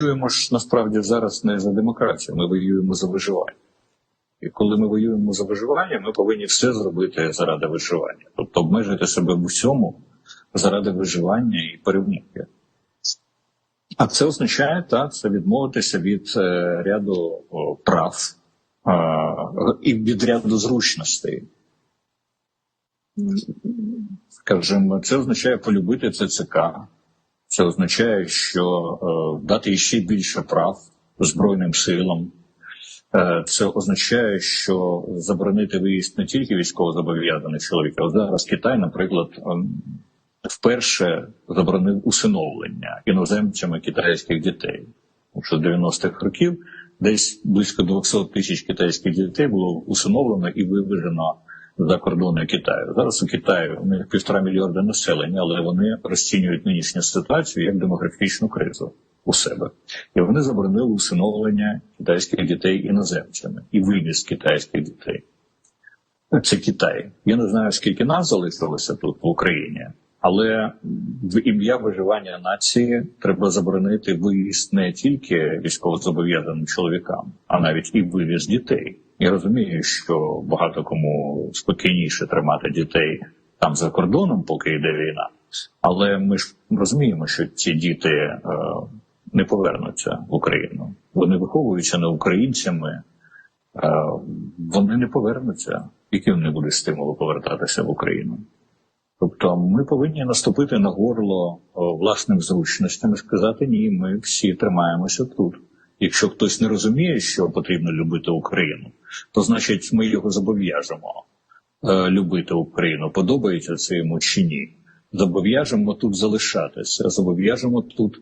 воюємо ж насправді зараз не за демократію, ми воюємо за виживання. І коли ми воюємо за виживання, ми повинні все зробити заради виживання, тобто обмежити себе в усьому заради виживання і перемоги. А це означає так, це відмовитися від е, ряду о, прав е, і від ряду зручностей. Скажімо, це означає полюбити ЦЦК. Це означає, що е, дати ще більше прав Збройним силам. Е, Це означає, що заборонити виїзд не тільки військовозобов'язаних чоловіків, а зараз Китай, наприклад, ем, вперше заборонив усиновлення іноземцями китайських дітей. Що з 90-х років десь близько 200 тисяч китайських дітей було усиновлено і вивезено за кордони Китаю. Зараз у Китаї у них півтора мільярда населення, але вони розцінюють нинішню ситуацію як демографічну кризу у себе. І вони заборонили усиновлення китайських дітей іноземцями і вивіз китайських дітей. Це Китай. Я не знаю, скільки нас залишилося тут в Україні, але в ім'я виживання нації треба заборонити виїзд не тільки військовозобов'язаним чоловікам, а навіть і вивіз дітей. Я розумію, що багато кому спокійніше тримати дітей там за кордоном, поки йде війна. Але ми ж розуміємо, що ці діти е, не повернуться в Україну. Вони виховуються не українцями, е, вони не повернуться. Які вони будуть стимулу повертатися в Україну? Тобто ми повинні наступити на горло власним зручностям і сказати ні, ми всі тримаємося тут. Якщо хтось не розуміє, що потрібно любити Україну, то значить ми його зобов'яжемо е, любити Україну. Подобається це йому чи ні. Зобов'яжемо тут залишатися, зобов'яжемо тут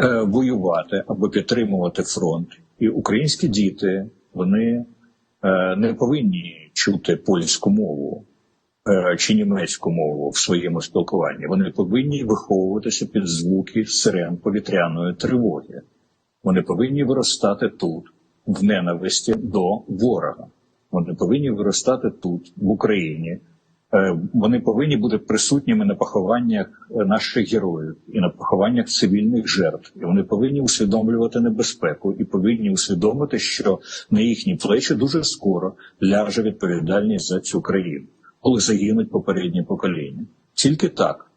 е, воювати або підтримувати фронт. І українські діти вони е, не повинні чути польську мову е, чи німецьку мову в своєму спілкуванні. Вони повинні виховуватися під звуки сирен повітряної тривоги. Вони повинні виростати тут, в ненависті до ворога. Вони повинні виростати тут, в Україні. Е, Вони повинні бути присутніми на похованнях е, наших героїв і на похованнях цивільних жертв. І вони повинні усвідомлювати небезпеку і повинні усвідомити, що на їхні плечі дуже скоро ляже відповідальність за цю країну, коли загинуть попередні покоління. Тільки так